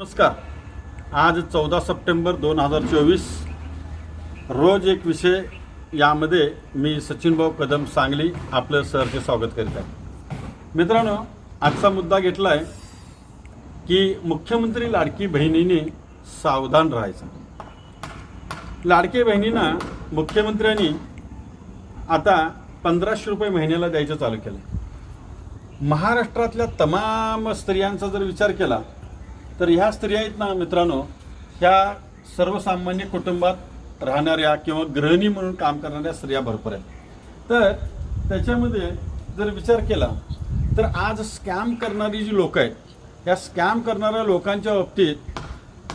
नमस्कार. आज चौदा सप्टेंबर दोन हजार चोवीस. रोज एक विषय यामध्ये मी सचिनभाऊ कदम सांगली आपलं सरचे स्वागत करीत आहे. मित्रांनो आजचा मुद्दा घेतला आहे की मुख्यमंत्री लाडकी बहिणीने सावधान राहायचं. लाडकी बहिणींना मुख्यमंत्र्यांनी आता पंधराशे रुपये महिन्याला द्यायचं चालू केलं महाराष्ट्रातल्या तमाम स्त्रियांचा जर विचार केला तर ह्या स्त्रिया आहेत ना मित्रांनो ह्या सर्वसामान्य कुटुंबात राहणाऱ्या किंवा गृहिणी म्हणून काम करणाऱ्या स्त्रिया भरपूर आहेत. तर त्याच्यामध्ये जर विचार केला तर आज स्कॅम करणारी जी लोक आहेत या स्कॅम करणाऱ्या लोकांच्या बाबतीत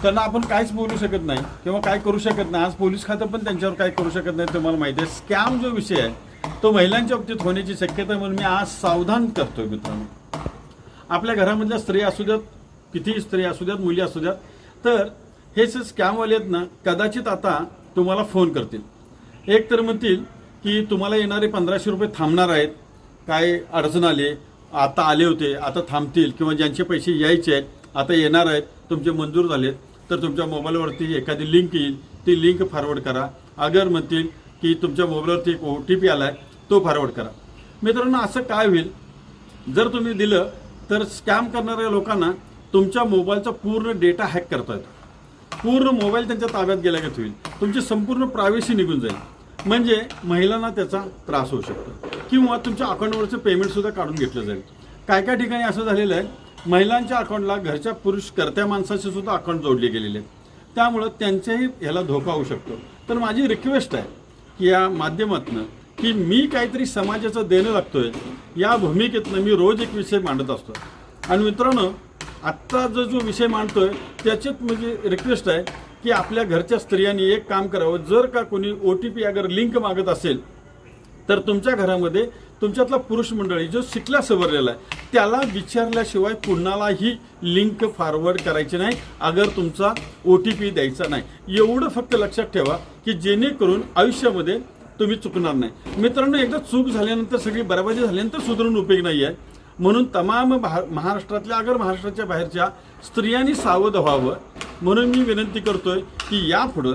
त्यांना आपण काहीच बोलू शकत नाही किंवा काय करू शकत नाही. आज पोलीस खातं पण त्यांच्यावर काय करू शकत नाही तुम्हाला माहिती आहे. स्कॅम जो विषय आहे तो महिलांच्या बाबतीत होण्याची शक्यता आहे म्हणून मी आज सावधान करतोय मित्रांनो. आपल्या घरामधल्या स्त्री असू देत कितीही स्त्री असू द्यात मुली असू द्यात तर हे जे स्कॅमवाले आहेत ना कदाचित आता तुम्हाला फोन करतील. एक तर म्हणतील की तुम्हाला येणारे पंधराशे रुपये थांबणार आहेत काय अडचण आली आता आले होते आता थांबतील किंवा ज्यांचे पैसे यायचे आहेत आता येणार आहेत तुमचे मंजूर झालेत तर तुमच्या मोबाईलवरती एखादी लिंक येईल ती लिंक फॉरवर्ड करा. अगर म्हणतील की तुमच्या मोबाईलवरती एक ओ टी पी आला आहे तो फॉरवर्ड करा. मित्रांनो असं काय होईल? जर तुम्ही दिलं तर स्कॅम करणाऱ्या लोकांना तुमच्या मोबाईलचा पूर्ण डेटा हॅक करता येतो पूर्ण मोबाईल त्यांच्या ताब्यात गेल्यागत होईल तुमची संपूर्ण प्रायव्हसी निघून जाईल. म्हणजे महिलांना त्याचा त्रास होऊ शकतो. किंवा तुमच्या अकाउंटवरचं पेमेंटसुद्धा काढून घेतलं जाईल. काय काय ठिकाणी असं झालेलं आहे? महिलांच्या अकाउंटला घरच्या पुरुष कर्त्या माणसाचे सुद्धा अकाउंट जोडले गेलेले आहेत. त्यामुळं त्यांच्याही ह्याला धोका होऊ शकतो. तर माझी रिक्वेस्ट आहे की या माध्यमातनं की मी काहीतरी समाजाचं देणं लागतोय. या भूमिकेतनं मी रोज एक विषय मांडत असतो आणि मित्रांनो आत्ता जो जो विषय मांडतोय त्याच्यात म्हणजे रिक्वेस्ट आहे की आपल्या घरच्या स्त्रियांनी एक काम करावं. जर का कोणी ओ टी पी अगर लिंक मागत असेल तर तुमच्या घरामध्ये तुमच्यातला पुरुष मंडळी जो शिकला सवरलेला आहे त्याला विचारल्याशिवाय कुणालाही लिंक फॉरवर्ड करायची नाही अगर तुमचा ओ टी पी द्यायचा नाही. एवढं फक्त लक्षात ठेवा की जेणेकरून आयुष्यामध्ये तुम्ही चुकणार नाही. मित्रांनो एकदा चूक झाल्यानंतर सगळी बराबाजी झाल्यानंतर सुधारून उपयोग नाही आहे म्हणून तमाम भा- महाराष्ट्रातल्या अगर महाराष्ट्राच्या बाहेरच्या स्त्रियांनी सावध व्हावं. म्हणून मी विनंती करतोय की यापुढं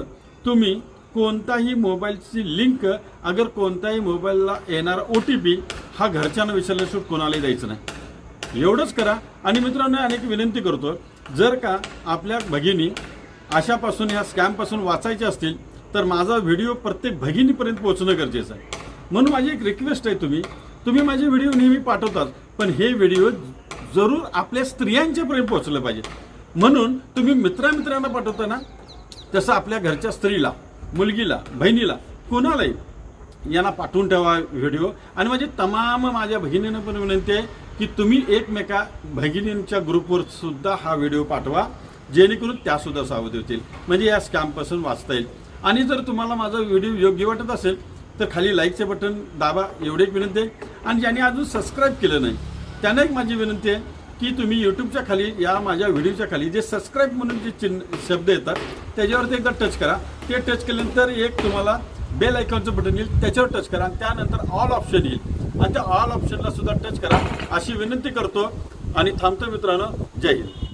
तुम्ही कोणताही मोबाईलची लिंक अगर कोणत्याही मोबाईलला येणारा ओ टी पी हा घरच्यांना विचारल्याशिवाय कोणालाही द्यायचं नाही. एवढंच करा. आणि मित्रांनो अनेक विनंती करतो जर का आपल्या भगिनी अशापासून या स्कॅमपासून वाचायचे असतील तर माझा व्हिडिओ प्रत्येक भगिनीपर्यंत पोहोचणं गरजेचं आहे. म्हणून माझी एक रिक्वेस्ट आहे तुम्ही तुम्ही माझे व्हिडिओ नेहमी पाठवतात पण हे व्हिडिओ जरूर आपल्या स्त्रियांच्यापर्यंत पोहोचलं पाहिजे. म्हणून तुम्ही मित्रामित्रांना पाठवताना तसं आपल्या घरच्या स्त्रीला मुलगीला बहिणीला कोणालाही यांना पाठवून ठेवा व्हिडिओ. आणि माझी तमाम माझ्या भगिनींना पण विनंती आहे की तुम्ही एकमेका भगिनींच्या ग्रुपवर सुद्धा हा व्हिडिओ पाठवा जेणेकरून त्यासुद्धा सावध होतील. म्हणजे या स्कॅमपासून वाचता येईल. आणि जर तुम्हाला माझा व्हिडिओ योग्य वाटत असेल तर खाली लाईकचे बटन दाबा. एवढी एक विनंती आहे. आणि ज्यांनी अजून सबस्क्राईब केलं नाही त्यांना एक माझी विनंती आहे की तुम्ही यूट्यूबच्या खाली या माझ्या व्हिडिओच्या खाली जे सबस्क्राईब म्हणून जे चिन्ह शब्द येतात त्याच्यावरती एकदा टच करा. ते टच केल्यानंतर एक तुम्हाला बेल आयकॉनचं बटन येईल त्याच्यावर टच करा आणि त्यानंतर ऑल ऑप्शन येईल. आणि त्या ऑल ऑप्शनला सुद्धा टच करा अशी विनंती करतो. आणि थांबतो मित्रांनो. जय हिंद.